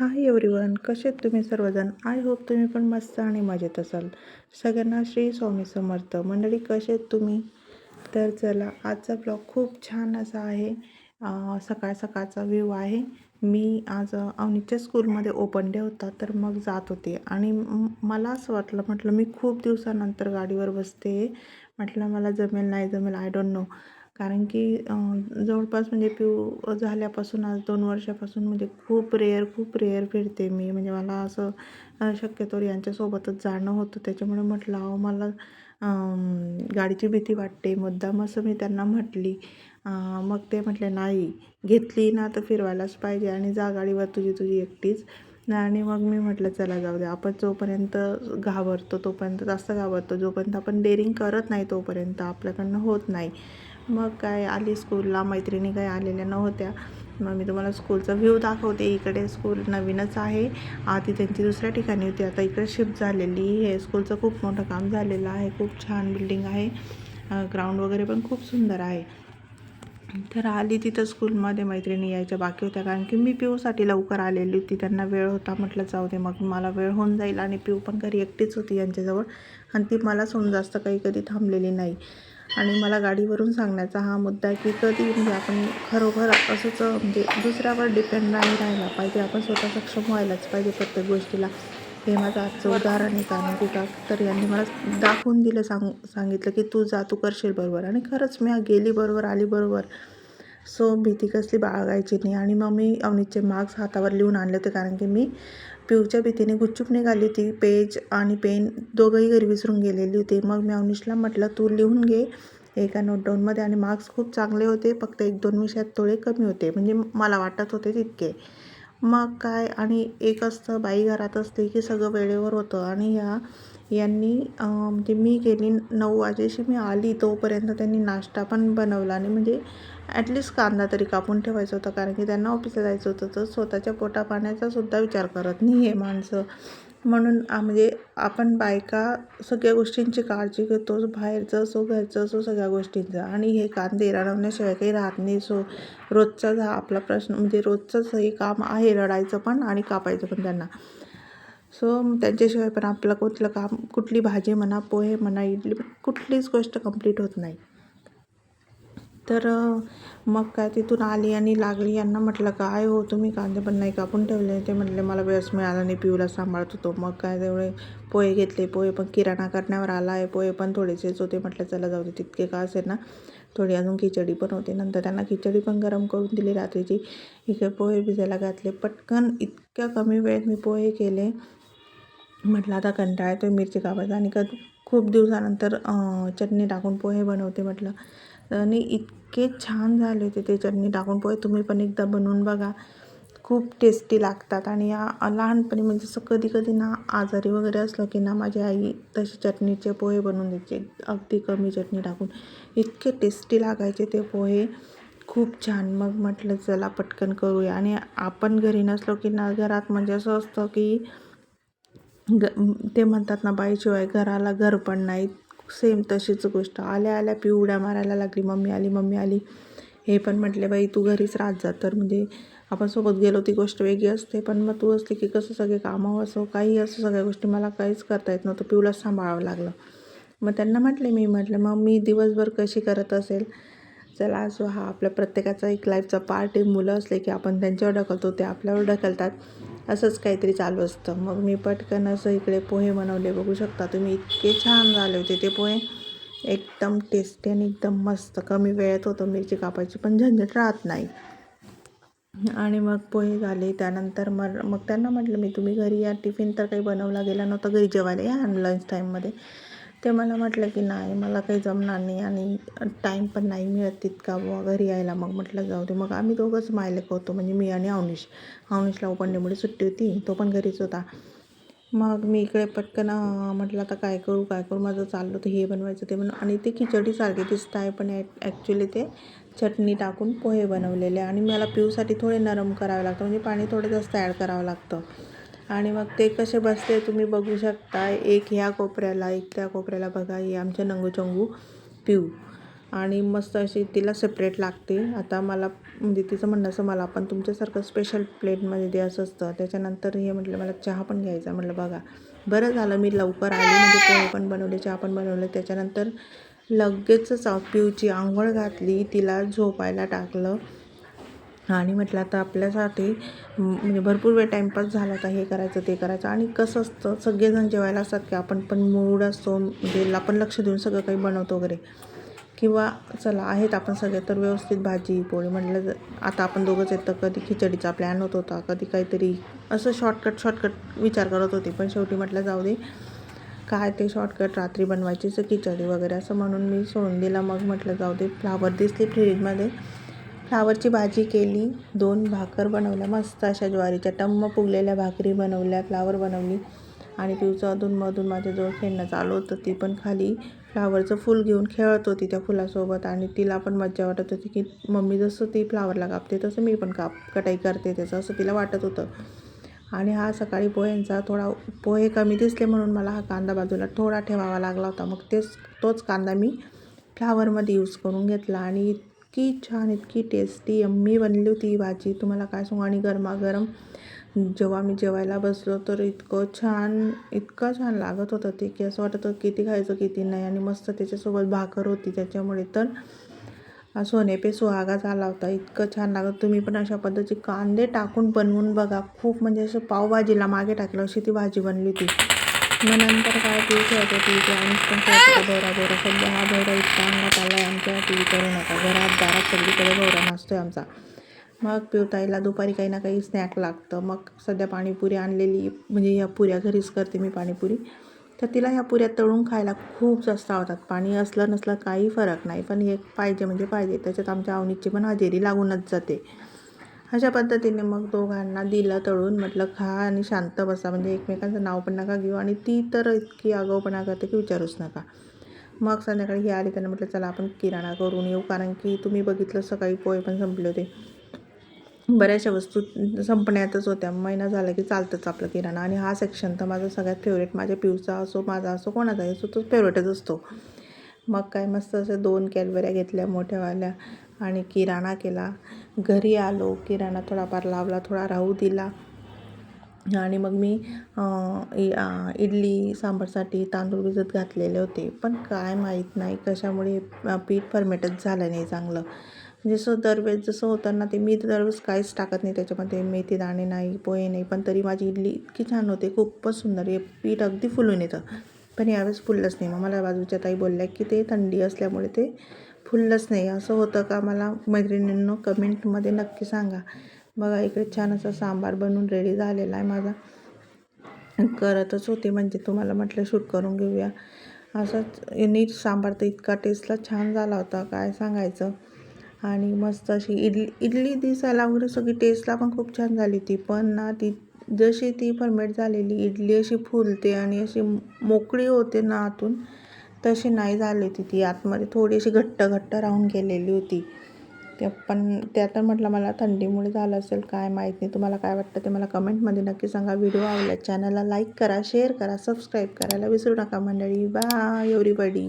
Hi everyone कसे आहेत तुम्ही सर्वजण? आय होप तुम्ही पण मस्त आणि मजेत असाल. सगळ्यांना श्री स्वामी समर्थ. मंडळी कसे आहेत तुम्ही? तर चला आजचा ब्लॉग खूप छान असा आहे. सकाळ सकाळचा व्ह्यू आहे. मी आज अवनीच्या स्कूलमध्ये ओपन डे होता तर मग जात होते. आणि मला असं वाटलं म्हटलं मी खूप दिवसानंतर गाडीवर बसते. म्हटलं मला जमेल नाही जमेल आय डोंट नो कारण की जवळपास म्हणजे पिऊ झाल्यापासून आज दोन वर्षापासून म्हणजे खूप रेअर खूप रेअर फिरते मी. म्हणजे मला असं अं, शक्यतो यांच्यासोबतच जाणं होतं. त्याच्यामुळे म्हटलं अहो मला गाडीची भीती वाटते. मुद्दाम असं मी त्यांना म्हटली. मग ते म्हटले नाही घेतली ना तर फिरवायलाच पाहिजे आणि जा गाडीवर तुझी तुझी एकटीच. आणि मग मी म्हटलं चला जाऊ दे. आपण जोपर्यंत घाबरतो तोपर्यंत जास्त घाबरतो. जोपर्यंत आपण डेअरिंग करत नाही तोपर्यंत आपल्याकडनं होत नाही. मग काय आली स्कूलला मैत्रिणी काही आलेल्या नव्हत्या. मग मी तुम्हाला स्कूलचा व्ह्यू दाखवते. इकडे स्कूल नवीनच आहे. आधी त्यांची दुसऱ्या ठिकाणी होती. आता इकडे शिफ्ट झालेली. हे स्कूलचं खूप मोठं काम झालेलं आहे. खूप छान बिल्डिंग आहे. ग्राउंड वगैरे पण खूप सुंदर आहे. तर आली तिथं स्कूलमध्ये मैत्रिणी यायच्या बाकी होत्या. कारण की मी पिऊसाठी लवकर आलेली होती. त्यांना वेळ होता. म्हटलं जाऊ दे मग मला वेळ होऊन जाईल. आणि पिऊ पण घरी एकटीच होती यांच्याजवळ. आणि ती मला सोडून जास्त काही कधी थांबलेली नाही. आणि मला गाडीवरून सांगण्याचा हा मुद्दा आहे की कधी म्हणजे आपण खरोखर असंच म्हणजे दुसऱ्यावर डिपेंड नाही राहायला पाहिजे. आपण स्वतः सक्षम व्हायलाच पाहिजे प्रत्येक गोष्टीला. हे माझं आजचं उदाहरण आहे का की का तर यांनी मला दाखवून दिलं सांग सांगितलं की तू जा तू करशील बरोबर. आणि खरंच मी गेली बरोबर आली बरोबर. सो भीती कसली बाळगायची नाही. आणि मग मी अवनीतचे मार्क्स हातावर लिहून आणले होते कारण की मी पिऊच्या भीतीने गुच्चूप निघाली होती. पेज आणि पेन दोघंही घरी विसरून गेलेली होती. मग मी अवनीशला म्हटलं तू लिहून घे एका नोटडाऊनमध्ये आणि मार्क्स खूप चांगले होते. फक्त एक दोन विषयात थोडे कमी होते. म्हणजे मला वाटत होते तितके. मग काय? आणि एक असतं बाई घरात असते की सगळं वेळेवर होतं. आणि ह्या यांनी म्हणजे मी गेली नऊ वाजेशी मी आली तोपर्यंत त्यांनी नाश्ता पण बनवला आणि म्हणजे ॲटलिस्ट कांदा तरी कापून ठेवायचा होता कारण की त्यांना ऑफिसला जायचं होतं. तर स्वतःच्या पोटापाण्याचासुद्धा सुद्धा विचार करत नाही हे माणसं. म्हणून म्हणजे आपण बायका सगळ्या गोष्टींची काळजी घेतो बाहेरचं असो घरचं असो सगळ्या गोष्टींचं. आणि हे कांदे रडवण्याशिवाय काही राहत नाही. सो रोजचाच हा आपला प्रश्न म्हणजे रोजचंच हे काम आहे रडायचं पण आणि कापायचं पण त्यांना. सो त्यांच्याशिवाय पण आपलं कुठलं काम कुठली भाजी म्हणा पोहे म्हणा इडली कुठलीच गोष्ट कंप्लीट होत नाही. तर मग काय तिथून आली आणि लागली. यांना म्हटलं काय हो तुम्ही कांदे पण नाही कापून ठेवले. ते म्हटले मला वेळच मिळाला नाही पिऊला सांभाळत होतो. मग काय तेवढे पोहे घेतले. पोहे पण किराणा करण्यावर आला आहे. पोहे पण थोडेसेच होते. म्हटलं चला जाऊ दे तितके का असेल ना? थोडी अजून खिचडी पण होते. नंतर त्यांना खिचडी पण गरम करून दिली रात्रीची. इकडे पोहे भिजायला घातले. पटकन इतक्या कमी वेळेत मी पोहे केले. म्हटलं आता कंटाळा येतो मिरची कापायचा. आणि कधी खूप दिवसानंतर चटणी टाकून पोहे बनवते म्हटलं. आणि इतके छान झाले होते ते चटणी टाकून पोहे. तुम्ही पण एकदा बनवून बघा. खूप टेस्टी लागतात. आणि या लहानपणी म्हणजे असं कधी कधी ना आजारी वगैरे असलं की ना माझी आई तशी चटणीचे पोहे बनवून द्यायचे. अगदी कमी चटणी टाकून. इतके टेस्टी लागायचे ते पोहे. खूप छान. मग म्हटलं चला पटकन करूया. आणि आपण घरी नसलो की ना घरात म्हणजे असं असतं की ग ते म्हणतात ना बाईशिवाय घराला घर पण नाही. सेम तशीच गोष्ट. आल्या आल्या पिवड्या उड्या मारायला लागली. मम्मी आली मम्मी आली. हे पण म्हटले बाई तू घरीच राहत जा. तर म्हणजे आपण सोबत गेलो ती गोष्ट वेगळी असते. पण मग तू असली की कसं सगळे कामं असो काही असो सगळ्या गोष्टी मला काहीच करता येत नव्हतं. पिऊलाच सांभाळावं लागलं. मग त्यांना म्हटले मी म्हटलं मग मी दिवसभर कशी करत असेल? चला असो. हा आपल्या प्रत्येकाचा एक लाईफचा पार्ट आहे. मुलं असले की आपण त्यांच्यावर ढकलतो ते आपल्यावर ढकलतात. असंच काहीतरी चालू असतं. मग मी पटकन असं इकडे पोहे बनवले. बघू शकता तुम्ही इतके छान झाले होते ते पोहे. एकदम टेस्टी आणि एकदम मस्त. कमी वेळेत होतं मिरची कापायची पण झंझट राहत नाही. आणि मग पोहे झाले. त्यानंतर मग मग त्यांना म्हटलं मी तुम्ही घरी या. टिफिन तर काही बनवला गेला नव्हता. घरी जेवायला या लंच टाईममध्ये ते मला म्हटलं की नाही मला काही जमणार नाही आणि टाईम पण नाही मिळत तितका बुवा घरी यायला. मग म्हटलं जाऊ दे. मग आम्ही दोघंच मायलेक होतो म्हणजे मी आणि अवनीश. अवनीशला ओपन सुट्टी होती तो पण घरीच होता. मग मी इकडे पटकन म्हटलं आता काय करू काय करू? माझं चाललं तर हे बनवायचं ते बनव आणि ते खिचडीसारखे दिसत आहे पण ॲक्च्युली ते चटणी टाकून पोहे बनवलेले. आणि मला पिऊसाठी थोडे नरम करावे लागतं म्हणजे पाणी थोडं जास्त ॲड करावं लागतं. आणि मग ते कसे बसते तुम्ही बघू शकता एक ह्या कोपऱ्याला एक त्या कोपऱ्याला बघा हे आमचे नंगू चंगू पिऊ. आणि मस्त अशी तिला सेपरेट लागते. आता मला म्हणजे तिचं म्हणणं असं मला पण तुमच्यासारखं स्पेशल प्लेटमध्ये द्यायचं असतं. त्याच्यानंतर हे म्हटलं मला चहा पण घ्यायचा. म्हटलं बघा बरं झालं मी लवकर आली. म्हणजे पोहे पण बनवले चहा पण बनवले. त्याच्यानंतर लगेचच पिऊची आंघोळ घातली. तिला झोपायला टाकलं. आणि म्हटलं आता आपल्यासाठी म्हणजे भरपूर वेळ टाईमपास झाला तर हे करायचं ते करायचं. आणि कसं असतं सगळेजण जेवायला असतात की आपण पण मूड असतो म्हणजे आपण लक्ष देऊन सगळं काही बनवतो वगैरे. किंवा चला आहेत आपण सगळे तर व्यवस्थित भाजी पोळी म्हटलं आता आपण दोघंच येतं कधी खिचडीचा प्लॅन होत होता कधी काहीतरी असं शॉर्टकट शॉर्टकट विचार करत होते. पण शेवटी म्हटलं जाऊ दे काय ते शॉर्टकट रात्री बनवायचीच खिचडी वगैरे असं म्हणून मी सोडून दिला. मग म्हटलं जाऊ दे फ्लावर दिसली फ्रीजमध्ये फ्लावरची भाजी केली दोन भाकर बनवल्या मस्त अशा ज्वारीच्या टम्म फुगलेल्या भाकरी बनवल्या फ्लावर बनवली आणि पिऊचं अधूनमधून माझ्याजवळ खेळणं चालू होतं. ती पण खाली फ्लावरचं फूल घेऊन खेळत होती त्या फुलासोबत आणि तिला पण मज्जा वाटत होती की मम्मी जसं ती फ्लावरला कापते तसं मी पण काप कटाई करते त्याचं असं तिला वाटत होतं. आणि हा सकाळी पोह्यांचा थोडा पोहे कमी दिसले म्हणून मला हा कांदा बाजूला थोडा ठेवावा लागला होता. मग तेच तोच कांदा मी फ्लावरमध्ये यूज करून घेतला आणि इतकी छान इतकी टेस्टी यम्मी बनली होती ही भाजी. तुम्हाला काय सांगू? आणि गरमागरम जेव्हा मी जेवायला बसलो तर इतकं छान इतकं छान लागत होतं ते की असं वाटतं किती खायचं किती नाही. आणि मस्त त्याच्यासोबत भाकर होती त्याच्यामुळे. तर सोने पे सुहागा झाला होता. इतकं छान लागत. तुम्ही पण अशा पद्धतीचे कांदे टाकून बनवून बघा. खूप म्हणजे असं पावभाजीला मागे टाकलं अशी ती भाजी बनली होती. मग नंतर काय टी व्ही ती इथे आम्ही पण खेळत भोवरा भोवरा सध्या हा भोवरा इतका अंगात आला आहे आमच्या टी करू नका. घरात दारात सगळीकडे भोवरा नसतो आहे आमचा. मग पिवताईला दुपारी काही ना काही स्नॅक लागतं. मग सध्या पाणीपुरी आणलेली म्हणजे ह्या पुऱ्या घरीच करते मी पाणीपुरी. तर तिला ह्या पुऱ्या तळून खायला खूप जास्त आवडतात. पाणी असलं नसलं काही फरक नाही. पण हे पाहिजे म्हणजे पाहिजे. त्याच्यात आमच्या आवनीची पण हजेरी लागूनच जाते. अशा पद्धतीने मग दोघांना दिलं तळून म्हटलं खा आणि शांत बसा. म्हणजे एकमेकांचं नाव पण नका घेऊ आणि ती तर इतकी आगाऊपणा करते की विचारूच नका. मग संध्याकाळी ही आली त्यांना म्हटलं चला आपण किराणा करून येऊ कारण की तुम्ही बघितलं सकाळी पोहे पण संपले होते. बऱ्याचशा वस्तू संपण्यातच होत्या. महिना झाला की चालतंच आपलं किराणा आणि हा सेक्शन तर माझा सगळ्यात फेवरेट माझ्या पिऊचा असो माझा असो कोणाचा असो तो फेवरेटच असतो. मग काय मस्त असे दोन कॅडबऱ्या घेतल्या मोठ्यावाल्या आणि किराणा केला. घरी आलो किराणा थोडाफार लावला थोडा राहू दिला. आणि मग मी इडली सांबारसाठी तांदूळ भिजत घातलेले होते. पण काय माहीत नाही कशामुळे पीठ फर्मेटच झालं नाही चांगलं. म्हणजे जसं दरवेळेस जसं होतं ना ते मी दरवेळेस काहीच टाकत नाही त्याच्यामध्ये मेथी दाणे नाही पोहे नाही. पण तरी माझी इडली इतकी छान होते खूपच सुंदर हे पीठ अगदी फुलून येतं. पण यावेळेस फुललंच नाही. मग मला बाजूच्या ताई बोलल्या की ते थंडी असल्यामुळे ते फुललंच नाही. असं होतं का? मला मैत्रिणींनो कमेंटमध्ये नक्की सांगा. बघा इकडे छान असा सांबार बनून रेडी झालेला आहे माझा. करतच होते म्हणजे तुम्हाला म्हटलं शूट करून घेऊया. असंच नीट सांबार तर इतका टेस्टला छान झाला होता काय सांगायचं? आणि मस्त अशी इडली इडली दिसायला वगैरे सगळी टेस्टला पण खूप छान झाली ती पण ना ती जशी ती फर्मेट झालेली इडली अशी फुलते आणि अशी मोकळी होते ना आतून तशी नाही झाली होती ती. आतमध्ये थोडीशी घट्ट घट्ट राहून गेलेली होती. त्या पण त्या तर म्हटलं मला थंडीमुळे झालं असेल काय माहीत नाही. तुम्हाला काय वाटतं ते मला कमेंटमध्ये नक्की सांगा. व्हिडिओ आवडला चॅनलला लाईक करा शेअर करा सबस्क्राईब करायला विसरू नका मंडळी. Bye everybody